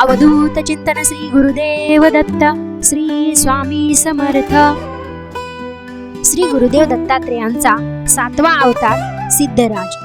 अवधूत चिंतन श्री गुरुदेव दत्त श्री स्वामी समर्थ. श्री गुरुदेव दत्तात्रेयांचा सातवा अवतार सिद्धराज.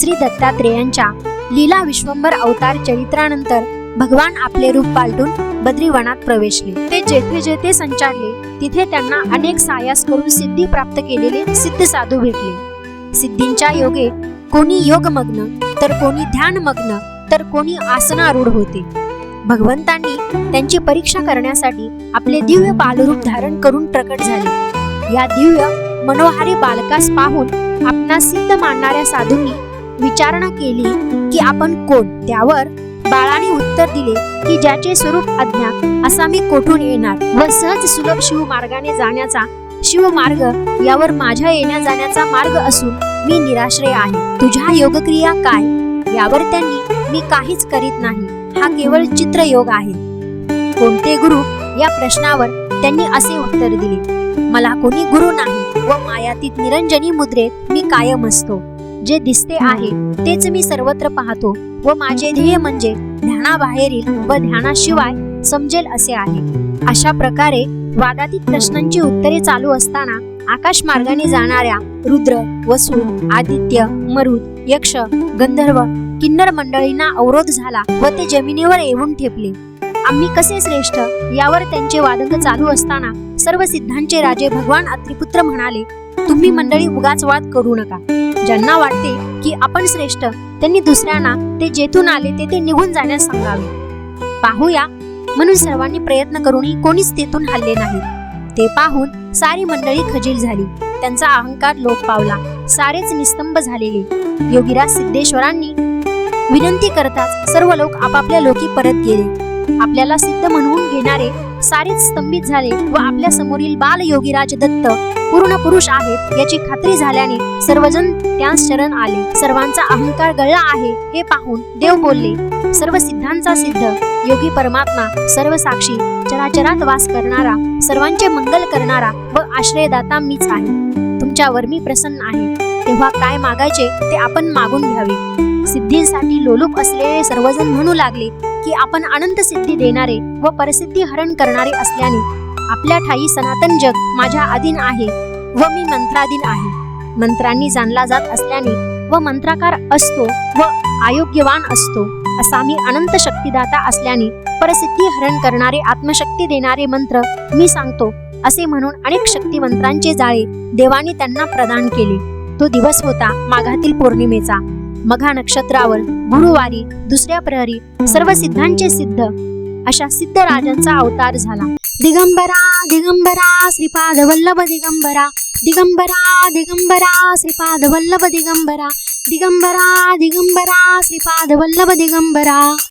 श्री दत्तात्रेयांच्या लीला विश्वंभर अवतार चरित्रानंतर भगवान आपले रूप पालटून बद्रीवनात प्रवेशले. ते जेथे जेथे संचारले तिथे त्यांना अनेक सायास करून सिद्धी प्राप्त केलेले सिद्ध साधू भेटले. सिद्धींच्या योगे कोणी योगमग्न तर कोणी ध्यानमग्न तर कोणी आसनारूढ होते. भगवंतांनी त्यांची परीक्षा करण्यासाठी आपले दिव्य बालरूप धारण करून प्रकट झाले. या दिव्य मनोहारी बालकास पाहून आपणा सिद्ध मानणाऱ्या साधूंनी विचारणा केली की आपण कोण? त्यावर बाळाने उत्तर दिले की ज्याचे स्वरूप अज्ञात असा मी कोठून येणार? व सहज सुलभ शिव मार्गाने जाण्याचा शिव मार्ग यावर माझ्या येण्या जाण्याचा मार्ग असून मी निराश्रय आहे. तुझ्या योगक्रिया काय? यावर त्यांनी मी काहीच करीत नाही. हा केवळ चित्रयोग आहे. कोणते गुरु या प्रश्नावर त्यांनी असे उत्तर दिले मला कोणी गुरु नाही व मायातीत निरंजनी मुद्रेत मी कायम असतो. जे दिसते आहे तेच मी सर्वत्र पाहतो व माझे ध्येय म्हणजे ध्यानाबाहेरील व ध्यानाशिवाय समजेल असे आहे. अशा प्रकारे वादातीत प्रश्नांची उत्तरे चालू असताना आकाश मार्गाने जाणाऱ्या रुद्र वसु आदित्य मरुद यक्ष गंधर्व किन्नर मंडळींना अवरोध झाला व ते जमिनीवर येऊन ठेपले. आम्ही कसे श्रेष्ठ? यावर त्यांचे वादंग चालू असताना सर्व सिद्धांचे राजे भगवान अत्रिपुत्र म्हणाले तुम्ही मंडळी उगाच वाद करू नका. ज्यांना वाटते की आपण श्रेष्ठ त्यांनी दुसऱ्यांना ते जेथून आले तेथे निघून जाण्यास सांगावे. पाहूया. म्हणून सर्वांनी प्रयत्न करूनही कोणीच तेथून हल्ले नाही. ते पाहून सारी मंडळी खजील झाली. त्यांचा अहंकार लोप पावला. सारेच निस्तंभ झालेले. योगीराज सिद्धेश्वरांनी विनंती करताच सर्व लोक आपापल्या लोकी परत गेले. आपल्याला सिद्ध म्हणवून घेणारे सारेच स्तंभित झाले व आपल्या समोरील बाल योगीराज दत्त पूर्ण पुरुष आहेत याची खात्री झाल्याने सर्वजण त्यास शरण आले. सर्वांचा अहंकार गळला आहे हे पाहून देव बोलले सर्व सिद्धांचा सिद्ध योगी परमात्मा सर्व साक्षी चराचरात वास करणारा सर्वांचे मंगल करणारा व आश्रयदाता मीच आहे. तुमच्यावर मी प्रसन्न आहे. तेव्हा काय मागायचे ते आपण मागून घ्यावे. सिद्धींसाठी लोलूप असलेले सर्वजण म्हणू लागले की आपण अनंत सिद्धी देणारे व परसिद्धी हरण करणारे असल्याने आपल्या ठाई सनातन जग माझ्या अधीन आहे व मी मंत्राधीन आहे. मंत्रांनी जाणला जात असल्याने व मंत्राकार असतो व आयोग्यवान असतो असा मी अनंत शक्तिदाता असल्याने परसिद्धी हरण करणारे आत्मशक्ती देणारे मंत्र मी सांगतो असे म्हणून अनेक शक्ती मंत्रांचे जाळे देवाने त्यांना प्रदान केले. तो दिवस होता माघातील पौर्णिमेचा. मघा नक्षत्रावर गुरुवारी दुसऱ्या प्रहरी सर्व सिद्धांचे सिद्ध. अशा सिद्ध राजांचा अवतार झाला. दिगंबरा दिगंबरा श्रीपाद वल्लभ दिगंबरा. दिगंबरा दिगंबरा श्रीपाद वल्लभ दिगंबरा. दिगंबरा दिगंबरा श्रीपाद वल्लभ दिगंबरा.